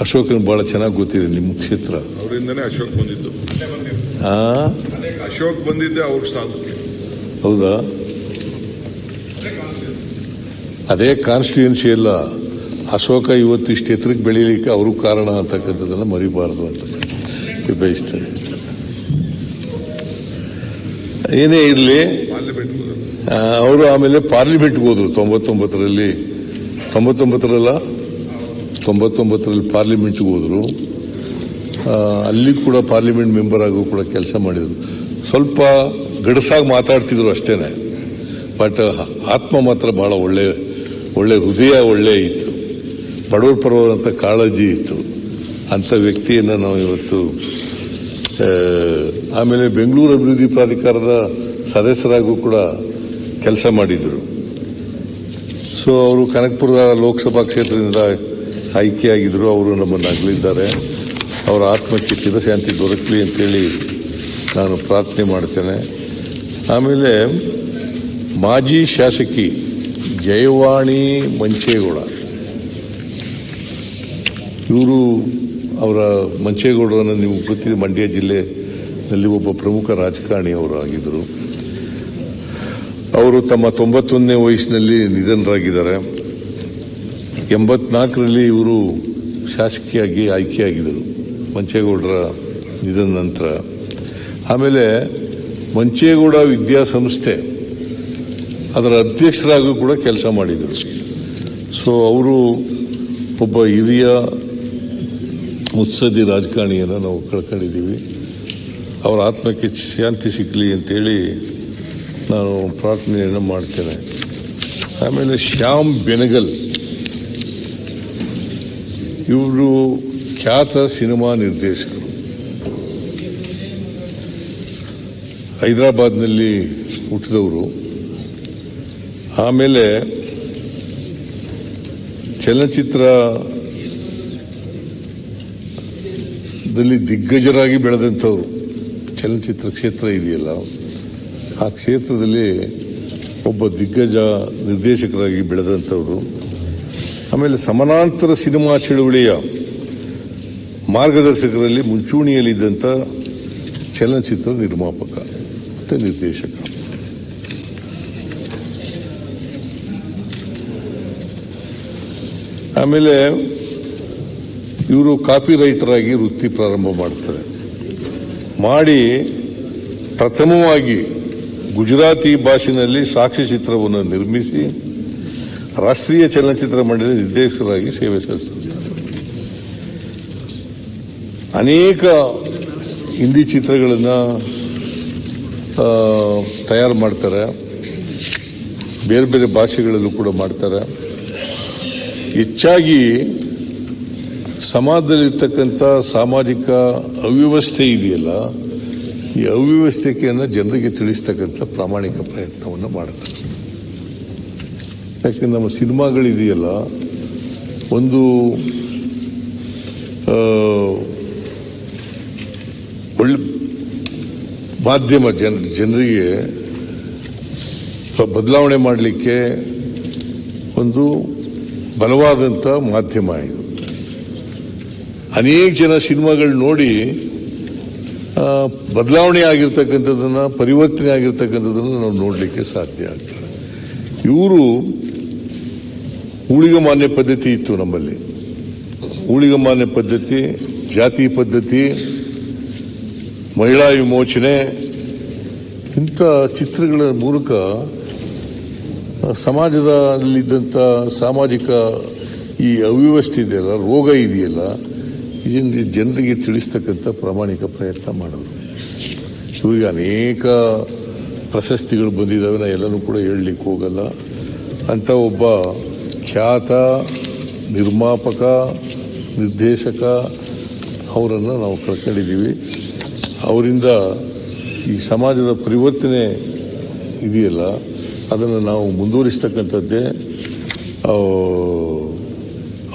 ಅಶೋಕನ್ ಬಹಳ ಚೆನ್ನಾಗಿ ಗೊತ್ತಿದೆ ನಿಮ್ಮ ಕ್ಷೇತ್ರ. ಅವರಿಂದನೇ ಅಶೋಕ್ ಬಂದಿದ್ದು. ಅಶೋಕ್ ಬಂದಿದ್ದೆ ಅವ್ರ ಸ್ಥಾನಕ್ಕೆ ಹೌದಾ? ಅದೇ ಕಾನ್ಸ್ಟಿಟ್ಯೂನ್ಸಿ ಎಲ್ಲ ಅಶೋಕ ಇವತ್ತು ಇಷ್ಟು ಎತ್ತರಕ್ಕೆ ಬೆಳೀಲಿಕ್ಕೆ ಅವರು ಕಾರಣ ಅಂತಕ್ಕಂಥದ್ದನ್ನ ಮರಿಬಾರದು ಅಂತ ಬಯಸ್ತಾರೆ ಏನೇ ಇರಲಿ ಅವರು ಆಮೇಲೆ ಪಾರ್ಲಿಮೆಂಟ್ಗೆ ಹೋದ್ರು ತೊಂಬತ್ತೊಂಬತ್ತರಲ್ಲಿ. ತೊಂಬತ್ತೊಂಬತ್ತರಲ್ಲ? ತೊಂಬತ್ತೊಂಬತ್ತರಲ್ಲಿ ಪಾರ್ಲಿಮೆಂಟ್ಗೆ ಹೋದರು. ಅಲ್ಲಿ ಕೂಡ ಪಾರ್ಲಿಮೆಂಟ್ ಮೆಂಬರ್ ಆಗು ಕೂಡ ಕೆಲಸ ಮಾಡಿದರು. ಸ್ವಲ್ಪ ಗಡಸಾಗಿ ಮಾತಾಡ್ತಿದ್ರು ಅಷ್ಟೇ ಬಟ್ ಆತ್ಮ ಮಾತ್ರ ಬಹಳ ಒಳ್ಳೆ ಒಳ್ಳೆ ಹೃದಯ ಒಳ್ಳೆ ಇತ್ತು. ಬಡವರ ಪರವಾದಂಥ ಕಾಳಜಿ ಇತ್ತು. ಅಂಥ ವ್ಯಕ್ತಿಯನ್ನು ನಾವು ಇವತ್ತು ಆಮೇಲೆ ಬೆಂಗಳೂರು ಅಭಿವೃದ್ಧಿ ಪ್ರಾಧಿಕಾರದ ಸದಸ್ಯರಾಗೂ ಕೂಡ ಕೆಲಸ ಮಾಡಿದರು. ಸೊ, ಅವರು ಕನಕಪುರದ ಲೋಕಸಭಾ ಕ್ಷೇತ್ರದಿಂದ ಆಯ್ಕೆಯಾಗಿದ್ದರು ಅವರು ನಮ್ಮನ್ನು ಅಗಲಿದ್ದಾರೆ. ಅವರ ಆತ್ಮಕ್ಕೆ ಚಿರಶಾಂತಿ ದೊರಕಲಿ ಅಂತೇಳಿ ನಾನು ಪ್ರಾರ್ಥನೆ ಮಾಡ್ತೇನೆ. ಆಮೇಲೆ ಮಾಜಿ ಶಾಸಕಿ ಜಯವಾಣಿ ಮಂಚೇಗೌಡ. ಇವರು ಅವರ ಮಂಚೇಗೌಡರನ್ನು ನೀವು ಗೊತ್ತಿದೆ ಮಂಡ್ಯ ಜಿಲ್ಲೆಯಲ್ಲಿ ಒಬ್ಬ ಪ್ರಮುಖ ರಾಜಕಾರಣಿ ಅವರು ಆಗಿದ್ದರು. ಅವರು ತಮ್ಮ ತೊಂಬತ್ತೊಂದನೇ ವಯಸ್ಸಿನಲ್ಲಿ ನಿಧನರಾಗಿದ್ದಾರೆ. ಎಂಬತ್ನಾಲ್ಕರಲ್ಲಿ ಇವರು ಶಾಸಕಿಯಾಗಿ ಆಯ್ಕೆಯಾಗಿದ್ದರು, ಮಂಚೇಗೌಡರ ನಿಧನ ನಂತರ. ಆಮೇಲೆ ಮಂಚೇಗೌಡ ವಿದ್ಯಾಸಂಸ್ಥೆ, ಅದರ ಅಧ್ಯಕ್ಷರಾಗೂ ಕೂಡ ಕೆಲಸ ಮಾಡಿದರು. ಸೊ ಅವರು ಒಬ್ಬ ಹಿರಿಯ ಮುತ್ಸದ್ದಿ ರಾಜಕಾರಣಿಯನ್ನು ನಾವು ಕಳ್ಕೊಂಡಿದ್ದೀವಿ. ಅವರ ಆತ್ಮಕ್ಕೆ ಶಾಂತಿ ಸಿಗಲಿ ಅಂತೇಳಿ ನಾನು ಪ್ರಾರ್ಥನೆಯನ್ನು ಮಾಡ್ತೇನೆ. ಆಮೇಲೆ ಶ್ಯಾಮ್ ಬೆನಗಲ್ ಇವರು ಖ್ಯಾತ ಸಿನಿಮಾ ನಿರ್ದೇಶಕರು. ಹೈದರಾಬಾದ್ನಲ್ಲಿ ಹುಟ್ಟಿದವರು. ಆಮೇಲೆ ಚಲನಚಿತ್ರದಲ್ಲಿ ದಿಗ್ಗಜರಾಗಿ ಬೆಳೆದಂಥವ್ರು. ಚಲನಚಿತ್ರ ಕ್ಷೇತ್ರ ಇದೆಯಲ್ಲ. ಆ ಕ್ಷೇತ್ರದಲ್ಲಿ ಒಬ್ಬ ದಿಗ್ಗಜ ನಿರ್ದೇಶಕರಾಗಿ ಬೆಳೆದಂಥವ್ರು. ಆಮೇಲೆ ಸಮಾನಾಂತರ ಸಿನಿಮಾ ಚಳುವಳಿಯ ಮಾರ್ಗದರ್ಶಕರಲ್ಲಿ ಮುಂಚೂಣಿಯಲ್ಲಿದ್ದಂಥ ಚಲನಚಿತ್ರ ನಿರ್ಮಾಪಕ ಮತ್ತು ನಿರ್ದೇಶಕ. ಆಮೇಲೆ ಇವರು ಕಾಪಿ ರೈಟರ್ ಆಗಿ ವೃತ್ತಿ ಪ್ರಾರಂಭ ಮಾಡ್ತಾರೆ. ಮಾಡಿ ಪ್ರಥಮವಾಗಿ ಗುಜರಾತಿ ಭಾಷೆಯಲ್ಲಿ ಸಾಕ್ಷ್ಯಚಿತ್ರವನ್ನು ನಿರ್ಮಿಸಿ ರಾಷ್ಟ್ರೀಯ ಚಲನಚಿತ್ರ ಮಂಡಳಿ ನಿರ್ದೇಶಕರಾಗಿ ಸೇವೆ ಸಲ್ಲಿಸುತ್ತಾರೆ ಅನೇಕ ಹಿಂದಿ ಚಿತ್ರಗಳನ್ನು ತಯಾರು ಮಾಡ್ತಾರೆ. ಬೇರೆ ಬೇರೆ ಭಾಷೆಗಳಲ್ಲೂ ಕೂಡ ಮಾಡ್ತಾರೆ. ಹೆಚ್ಚಾಗಿ ಸಮಾಜದಲ್ಲಿರ್ತಕ್ಕಂಥ ಸಾಮಾಜಿಕ ಅವ್ಯವಸ್ಥೆ ಇದೆಯಲ್ಲ, ಈ ಅವ್ಯವಸ್ಥೆಯನ್ನು ಜನರಿಗೆ ತಿಳಿಸ್ತಕ್ಕಂಥ ಪ್ರಾಮಾಣಿಕ ಪ್ರಯತ್ನವನ್ನು ಮಾಡ್ತಾರೆ. ಯಾಕೆ ನಮ್ಮ ಸಿನಿಮಾಗಳಿದೆಯಲ್ಲ, ಒಂದು ಒಳ್ಳೆ ಮಾಧ್ಯಮ ಜನ, ಜನರಿಗೆ ಬದಲಾವಣೆ ಮಾಡಲಿಕ್ಕೆ ಒಂದು ಬಲವಾದಂಥ ಮಾಧ್ಯಮ ಇದು. ಅನೇಕ ಜನ ಸಿನಿಮಾಗಳು ನೋಡಿ ಬದಲಾವಣೆ ಆಗಿರ್ತಕ್ಕಂಥದ್ದನ್ನು, ಪರಿವರ್ತನೆ ಆಗಿರ್ತಕ್ಕಂಥದ್ದನ್ನು ನಾವು ನೋಡಲಿಕ್ಕೆ ಸಾಧ್ಯ ಆಗ್ತದೆ. ಇವರು ಊಳಿಗಮಾನ್ಯ ಪದ್ಧತಿ ಇತ್ತು ನಮ್ಮಲ್ಲಿ. ಊಳಿಗಮಾನ್ಯ ಪದ್ಧತಿ, ಜಾತಿ ಪದ್ಧತಿ, ಮಹಿಳಾ ವಿಮೋಚನೆ, ಇಂಥ ಚಿತ್ರಗಳ ಮೂಲಕ ಸಮಾಜದಲ್ಲಿದ್ದಂಥ ಸಾಮಾಜಿಕ ಈ ಅವ್ಯವಸ್ಥೆ ಇದೆಯಲ್ಲ, ರೋಗ ಇದೆಯಲ್ಲ, ಇದನ್ನು ಜನರಿಗೆ ತಿಳಿಸ್ತಕ್ಕಂಥ ಪ್ರಾಮಾಣಿಕ ಪ್ರಯತ್ನ ಮಾಡೋದು ಇವರಿಗೆ ಅನೇಕ ಪ್ರಶಸ್ತಿಗಳು ಬಂದಿದ್ದಾವೆ, ನಾ ಎಲ್ಲನೂ ಕೂಡ ಹೇಳಲಿಕ್ಕೆ ಹೋಗಲ್ಲ. ಅಂತ ಒಬ್ಬ ಖ್ಯಾತ, ನಿರ್ಮಾಪಕ, ನಿರ್ದೇಶಕ ಅವರನ್ನು ನಾವು ಕಳ್ಕೊಂಡಿದ್ದೀವಿ ಅವರಿಂದ ಈ ಸಮಾಜದ ಪರಿವರ್ತನೆ ಇದೆಯಲ್ಲ, ಅದನ್ನು ನಾವು ಮುಂದುವರಿಸ್ತಕ್ಕಂಥದ್ದೇ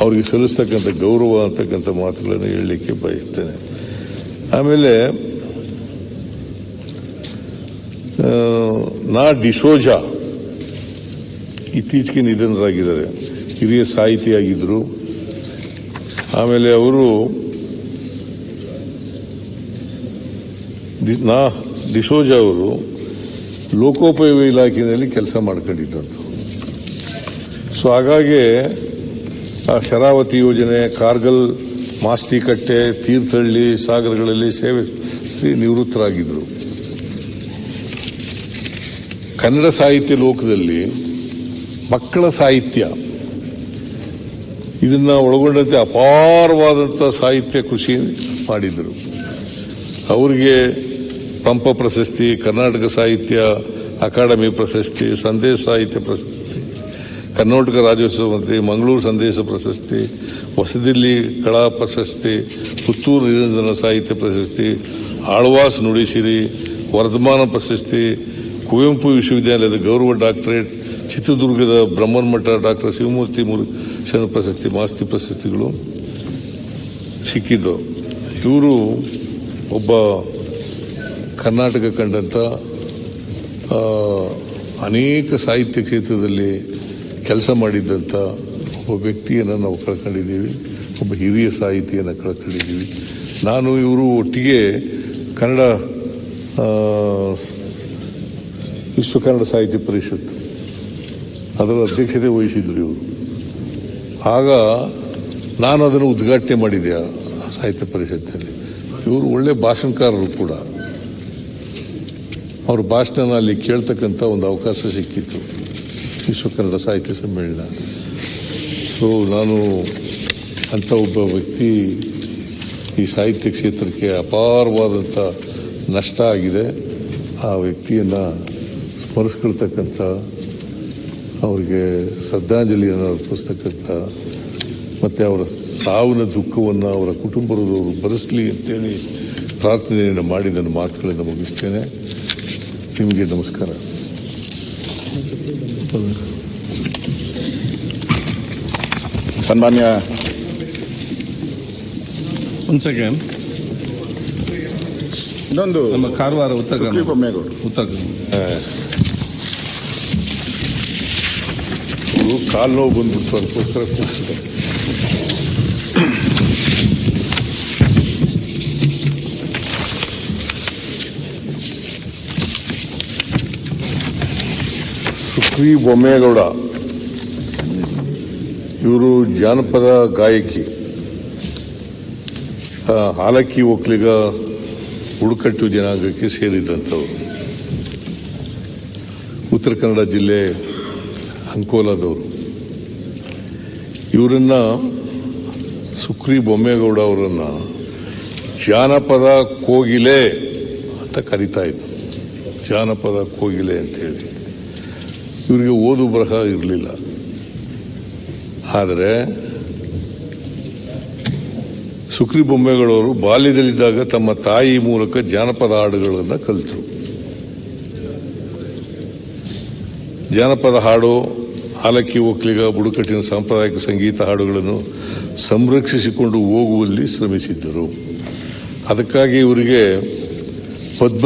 ಅವರಿಗೆ ಸಲ್ಲಿಸ್ತಕ್ಕಂಥ ಗೌರವ ಅಂತಕ್ಕಂಥ ಮಾತುಗಳನ್ನು ಹೇಳಲಿಕ್ಕೆ ಬಯಸ್ತೇನೆ. ಆಮೇಲೆ ನಾ ಡಿಸೋಜಾ ಇತ್ತೀಚೆಗೆ ನಿಧನರಾಗಿದ್ದಾರೆ. ಹಿರಿಯ ಸಾಹಿತಿಯಾಗಿದ್ದರು ಆಮೇಲೆ ಅವರು ನಾ ಡಿಸೋಜ ಅವರು ಲೋಕೋಪಯೋಗಿ ಇಲಾಖೆಯಲ್ಲಿ ಕೆಲಸ ಮಾಡ್ಕೊಂಡಿದ್ದಂತು. ಸೊ ಹಾಗಾಗಿ ಆ ಶರಾವತಿ ಯೋಜನೆ, ಕಾರ್ಗಲ್, ಮಾಸ್ತಿಕಟ್ಟೆ, ತೀರ್ಥಹಳ್ಳಿ ಸಾಗರಗಳಲ್ಲಿ ಸೇವೆ ನಿವೃತ್ತರಾಗಿದ್ದರು ಕನ್ನಡ ಸಾಹಿತ್ಯ ಲೋಕದಲ್ಲಿ ಮಕ್ಕಳ ಸಾಹಿತ್ಯ. ಇದನ್ನ ಒಳಗೊಂಡಂತೆ ಅಪಾರವಾದಂಥ ಸಾಹಿತ್ಯ ಕೃಷಿ ಮಾಡಿದರು. ಅವರಿಗೆ ಪಂಪ ಪ್ರಶಸ್ತಿ, ಕರ್ನಾಟಕ ಸಾಹಿತ್ಯ, ಅಕಾಡೆಮಿ ಪ್ರಶಸ್ತಿ, ಸಂದೇಶ ಸಾಹಿತ್ಯ ಪ್ರಶಸ್ತಿ, ಕರ್ನಾಟಕ ರಾಜ್ಯೋತ್ಸವ ಮಂಗಳೂರು ಸಂದೇಶ ಪ್ರಶಸ್ತಿ, ಹೊಸದಿಲ್ಲಿ ಕಳಾ ಪ್ರಶಸ್ತಿ, ಪುತ್ತೂರು ನಿರಂಜನ ಸಾಹಿತ್ಯ ಪ್ರಶಸ್ತಿ, ಆಳ್ವಾಸ್ ನುಡಿಸಿರಿ, ವರ್ಧಮಾನ ಪ್ರಶಸ್ತಿ, ಕುವೆಂಪು ವಿಶ್ವವಿದ್ಯಾಲಯದ ಗೌರವ ಡಾಕ್ಟರೇಟ್ ಚಿತ್ರದುರ್ಗದ ಬ್ರಹ್ಮನ್ಮಠ ಡಾಕ್ಟರ್ ಶಿವಮೂರ್ತಿ ಶರಣ ಪ್ರಶಸ್ತಿ, ಮಾಸ್ತಿ ಪ್ರಶಸ್ತಿಗಳು ಸಿಕ್ಕಿದ್ದು. ಇವರು ಒಬ್ಬ ಕರ್ನಾಟಕ ಕಂಡಂಥ ಅನೇಕ ಸಾಹಿತ್ಯ ಕ್ಷೇತ್ರದಲ್ಲಿ ಕೆಲಸ ಮಾಡಿದ್ದಂಥ ಒಬ್ಬ ವ್ಯಕ್ತಿಯನ್ನು ನಾವು ಕಳ್ಕೊಂಡಿದ್ದೀವಿ. ಒಬ್ಬ ಹಿರಿಯ ಸಾಹಿತಿಯನ್ನು ಕಳ್ಕೊಂಡಿದ್ದೀವಿ. ನಾನು ಇವರು ಒಟ್ಟಿಗೆ ಕನ್ನಡ ವಿಶ್ವ ಕನ್ನಡ ಸಾಹಿತ್ಯ ಪರಿಷತ್ ಅದರ ಅಧ್ಯಕ್ಷತೆ ವಹಿಸಿದ್ರು ಇವರು. ಆಗ ನಾನು ಅದನ್ನು ಉದ್ಘಾಟನೆ ಮಾಡಿದೆ ಸಾಹಿತ್ಯ ಪರಿಷತ್ನಲ್ಲಿ ಇವರು ಒಳ್ಳೆ ಭಾಷಣಕಾರರು ಕೂಡ. ಅವ್ರ ಭಾಷಣನ ಅಲ್ಲಿ ಕೇಳ್ತಕ್ಕಂಥ ಒಂದು ಅವಕಾಶ ಸಿಕ್ಕಿತ್ತು ವಿಶ್ವ ಕನ್ನಡ ಸಾಹಿತ್ಯ ಸಮ್ಮೇಳನ. ಸೊ ನಾನು ಅಂಥ ಒಬ್ಬ ವ್ಯಕ್ತಿ ಈ ಸಾಹಿತ್ಯ ಕ್ಷೇತ್ರಕ್ಕೆ ಅಪಾರವಾದಂಥ ನಷ್ಟ ಆಗಿದೆ. ಆ ವ್ಯಕ್ತಿಯನ್ನು ಸ್ಮರಿಸ್ಕೊಳ್ತಕ್ಕಂಥ ಅವರಿಗೆ ಶ್ರದ್ಧಾಂಜಲಿಯನ್ನು ಅರ್ಪಿಸ್ತಕ್ಕಂಥ ಮತ್ತು ಅವರ ಸಾವಿನ ದುಃಖವನ್ನು ಅವರ ಕುಟುಂಬದವರು ಭರಿಸಲಿ ಅಂತೇಳಿ ಪ್ರಾರ್ಥನೆಯನ್ನು ಮಾಡಿ ನನ್ನ ಮಾತುಗಳನ್ನು ಮುಗಿಸ್ತೇನೆ. ನಿಮಗೆ ನಮಸ್ಕಾರ. ಸನ್ಮಾನ್ಯ ಒಂದು ಸೆಕೆಂಡ್ ಇನ್ನೊಂದು ನಮ್ಮ ಕಾರವಾರ ಉತ್ತರ ಉತ್ತರ ಕನ್ನಡ ಇವರು ಕಾಲು ನೋವು ಬಂದ್ಬಿಟ್ಟು ಅದಕ್ಕೋಸ್ಕರ ಕೂರಿಸಿದೆ ಸುಕ್ರಿ ಬೊಮ್ಮೇಗೌಡ, ಇವರು ಜಾನಪದ ಗಾಯಕಿ. ಹಾಲಕ್ಕಿ ಒಕ್ಕಲಿಗ ಉಡುಕಟ್ಟು ಜನಾಂಗಕ್ಕೆ ಸೇರಿದಂಥವರು ಉತ್ತರ ಕನ್ನಡ ಜಿಲ್ಲೆ ಅಂಕೋಲಾದವರು. ಇವರನ್ನ ಸುಕ್ರಿ ಬೊಮ್ಮೇಗೌಡ ಅವರನ್ನ ಜಾನಪದ ಕೋಗಿಲೆ ಅಂತ ಕರಿತಾ ಇದ್ರು. ಜಾನಪದ ಕೋಗಿಲೆ ಅಂತೇಳಿ ಇವರಿಗೆ ಓದು ಬರಹ ಇರಲಿಲ್ಲ. ಆದರೆ ಸುಕ್ರಿ ಬೊಮ್ಮೇಗೌಡವರು ಬಾಲ್ಯದಲ್ಲಿದ್ದಾಗ ತಮ್ಮ ತಾಯಿ ಮೂಲಕ ಜಾನಪದ ಹಾಡುಗಳನ್ನು ಕಲಿತರು. ಜಾನಪದ ಹಾಡು ಹಾಲಕ್ಕಿ ಒಕ್ಕಲಿಗ ಬುಡಕಟ್ಟಿನ ಸಾಂಪ್ರದಾಯಿಕ ಸಂಗೀತ ಹಾಡುಗಳನ್ನು ಸಂರಕ್ಷಿಸಿಕೊಂಡು ಹೋಗುವಲ್ಲಿ ಶ್ರಮಿಸಿದ್ದರು. ಅದಕ್ಕಾಗಿ ಇವರಿಗೆ ಪದ್ಮ